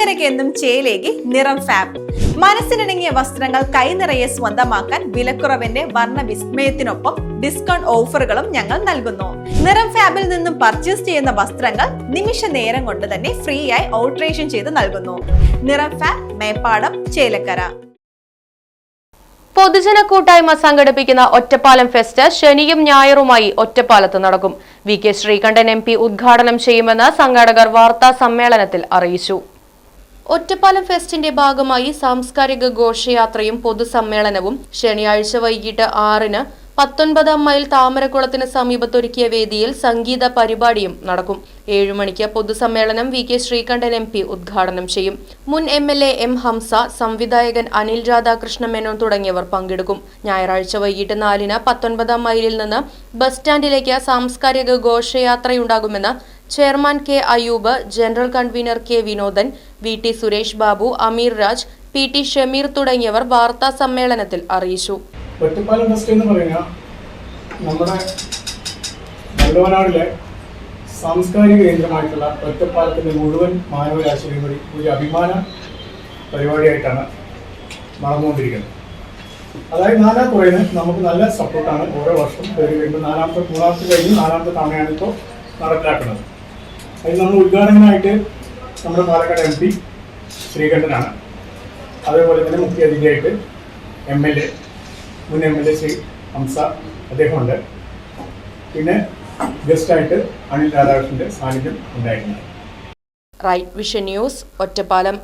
ചേലക്കരയ്ക്ക് ചേലേക്ക് ചേലേകി നിറം ഫാബ് മനസ്സിനിണങ്ങിയ വസ്ത്രങ്ങൾ കൈനിറയെ സ്വന്തമാക്കാൻ വിലക്കുറവിന്റെ വർണ വിസ്മയത്തിനൊപ്പം ഡിസ്കൗണ്ട് ഓഫറുകളും ഞങ്ങൾ നൽകുന്നു. നിറം ഫാബിൽ നിന്നും പർച്ചേസ് ചെയ്യുന്ന വസ്ത്രങ്ങൾ നിമിഷ നേരം കൊണ്ട് തന്നെ ഫ്രീ ആയി ഓൾട്രേഷൻ ചെയ്ത് നൽകുന്നു. നിറം ഫാബ് മേപ്പാടം ചേലക്കര. പൊതുജന കൂട്ടായ്മ സംഘടിപ്പിക്കുന്ന ഒറ്റപ്പാലം ഫെസ്റ്റ് ശനിയും ഞായറുമായി ഒറ്റപ്പാലത്ത് നടക്കും. V K Sreekandan M P ഉദ്ഘാടനം ചെയ്യുമെന്ന് സംഘാടകർ വാർത്താ സമ്മേളനത്തിൽ അറിയിച്ചു. ഒറ്റപ്പാലം ഫെസ്റ്റിന്റെ ഭാഗമായി സാംസ്കാരിക ഘോഷയാത്രയും പൊതുസമ്മേളനവും ശനിയാഴ്ച വൈകിട്ട് ആറിന് പത്തൊൻപതാം മൈൽ താമരക്കുളത്തിന് സമീപത്തൊരുക്കിയ വേദിയിൽ സംഗീത പരിപാടിയും നടക്കും. ഏഴു മണിക്ക് പൊതുസമ്മേളനം V K Sreekandan M P ഉദ്ഘാടനം ചെയ്യും. മുൻ M L A M Hamsa സംവിധായകൻ അനിൽ രാധാകൃഷ്ണ മേനോൻ തുടങ്ങിയവർ പങ്കെടുക്കും. ഞായറാഴ്ച വൈകിട്ട് നാലിന് പത്തൊൻപതാം മൈലിൽ നിന്ന് ബസ് സ്റ്റാൻഡിലേക്ക് സാംസ്കാരിക ഘോഷയാത്രയുണ്ടാകുമെന്ന് chairman K Ayoob general convener K Vinodan V T Suresh Babu Ameer Raj P T Shameer തുടങ്ങിയവർ വാർത്താ സമ്മേളനത്തിൽ അറിയിച്ചു. ഒറ്റപ്പാലം ഫെസ്റ്റ് എന്ന് പറയുക നമ്മുടെ സാംസ്കാരിക കേന്ദ്രമായിട്ടുള്ള ഒറ്റപ്പാലത്തിന്റെ മുഴുവൻ മാനവരാശിയും കൂടി ഒരു അഭിമാന പരിപാടിയായിട്ടാണ് നടന്നുകൊണ്ടിരിക്കുന്നത് അതായത് നാലാം തുറയിന് നമുക്ക് നല്ല സപ്പോർട്ടാണ് ഓരോ വർഷം കയറി വരുമ്പോൾ നാലാമത്തെ മൂന്നാമത്തെ കഴിഞ്ഞ് നാലാമത്തെ തവണയാണ് ഇപ്പോൾ നടപ്പിലാക്കുന്നത്. അതിൽ നമ്മൾ ഉദ്ഘാടകനായിട്ട് നമ്മുടെ പാലക്കാട് എം പി ശ്രീകണ്ഠനാണ്. അതേപോലെ തന്നെ മുഖ്യ അതിഥിയായിട്ട് എം എൽ എ മുൻ M L A Shri Hamsa അദ്ദേഹമുണ്ട്. പിന്നെ ഗസ്റ്റായിട്ട് അനിൽ രാധാകൃഷ്ണന്റെ സാന്നിധ്യം ഉണ്ടായിരുന്നു. Right Vision News Ottapalam.